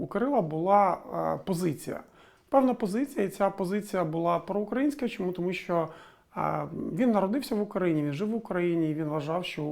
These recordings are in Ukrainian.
у Кирила була е, позиція. Певна позиція, і ця позиція була проукраїнська. Чому? Тому що е, він народився в Україні, він жив в Україні, і він вважав, що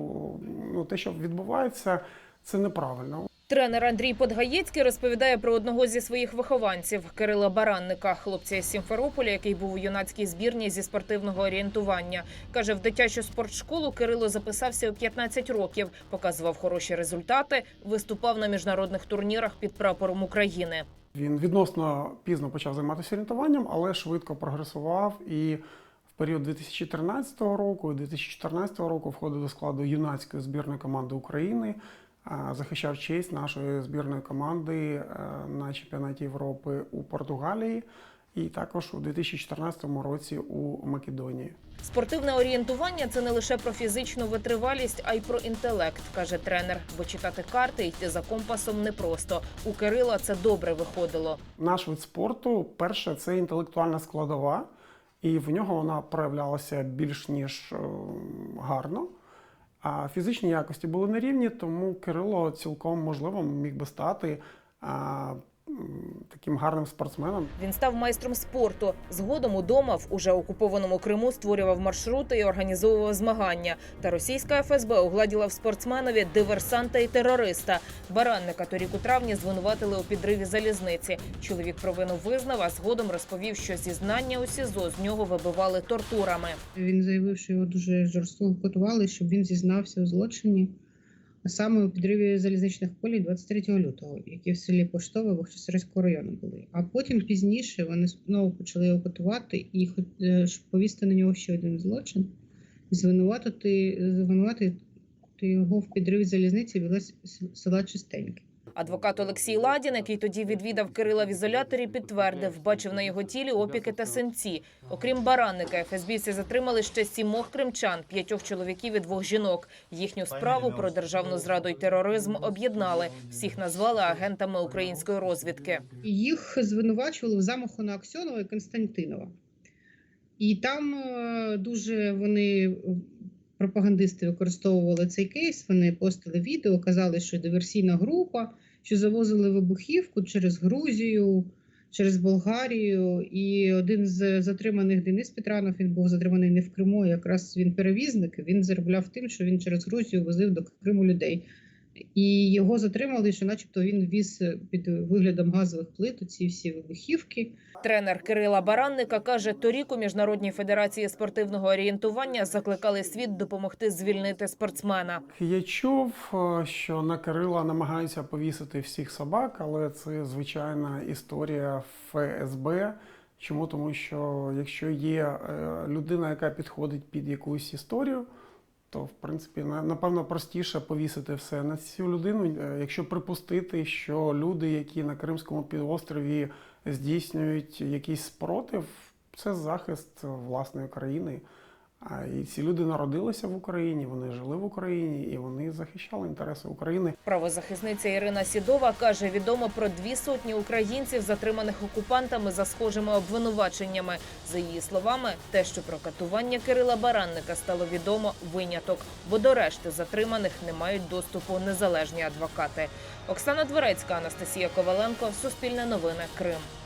ну, те, що відбувається, це неправильно. Тренер Андрій Подгаєцький розповідає про одного зі своїх вихованців Кирила Баранника, хлопця із Сімферополя, який був у юнацькій збірні зі спортивного орієнтування. Каже, в дитячу спортшколу Кирило записався у 15 років, показував хороші результати, виступав на міжнародних турнірах під прапором України. Він відносно пізно почав займатися орієнтуванням, але швидко прогресував і в період 2013 року і 2014 року входив до складу юнацької збірної команди України, захищав честь нашої збірної команди е, на чемпіонаті Європи у Португалії і також у 2014 році у Македонії. Спортивне орієнтування це не лише про фізичну витривалість, а й про інтелект, каже тренер. Бо читати карти і йти за компасом непросто. У Кирила це добре виходило. Наш вид спорту, перше, це інтелектуальна складова, і в нього вона проявлялася більш ніж е, гарно. А фізичні якості були на рівні, тому Кирило цілком можливо міг би стати таким гарним спортсменом. Він став майстром спорту. Згодом удома в уже окупованому Криму створював маршрути і організовував змагання. Та російська ФСБ угладіла в спортсменові диверсанта і терориста. Баранника торік у травні звинуватили у підриві залізниці. Чоловік провину визнав, а згодом розповів, що зізнання у СІЗО з нього вибивали тортурами. Він заявив, що його дуже жорстоко готували, щоб він зізнався у злочині, а саме у підриві залізничних полій 23 лютого, які в селі Поштове Бахчисарайського району були. А потім пізніше вони знову почали його готувати і е, повісти на нього ще один злочин, звинуватити, звинуватити його в підриві залізниці біля села Чистеньке. Адвокат Олексій Ладін, який тоді відвідав Кирила в ізоляторі, підтвердив, бачив на його тілі опіки та синці. Окрім баранника, ФСБівці затримали ще сімох кримчан, п'ятьох чоловіків і двох жінок. Їхню справу про державну зраду й тероризм об'єднали. Всіх назвали агентами української розвідки. Їх звинувачували в замаху на Аксьонова і Константинова. І там е, дуже вони пропагандисти використовували цей кейс. Вони постили відео, казали, що диверсійна група, що завозили вибухівку через Грузію, через Болгарію. І один з затриманих Денис Петранов, він був затриманий не в Криму, якраз він перевізник. Він заробляв тим, що він через Грузію возив до Криму людей. І його затримали, що, начебто, він віз під виглядом газових плит ці всі вибухівки. Тренер Кирила Баранника каже, торік у міжнародній федерації спортивного орієнтування закликали світ допомогти звільнити спортсмена. Я чув, е, що на Кирила намагаються повісити всіх собак, але це звичайна історія ФСБ. Чому? Тому що якщо є е, людина, яка підходить під якусь історію, то в принципі напевно простіше повісити все на цю людину, Е, якщо припустити, що люди, які на Кримському півострові здійснюють якийсь спротив, це захист власної країни. А і ці люди народилися в Україні, вони жили в Україні і вони захищали інтереси України. Правозахисниця Ірина Сідова каже, відомо про дві сотні українців, затриманих окупантами за схожими обвинуваченнями. За її словами, те, що про катування Кирила Баранника стало відомо виняток, бо до решти затриманих не мають доступу незалежні адвокати. Оксана Дворецька, Анастасія Коваленко, Суспільне новини, Крим.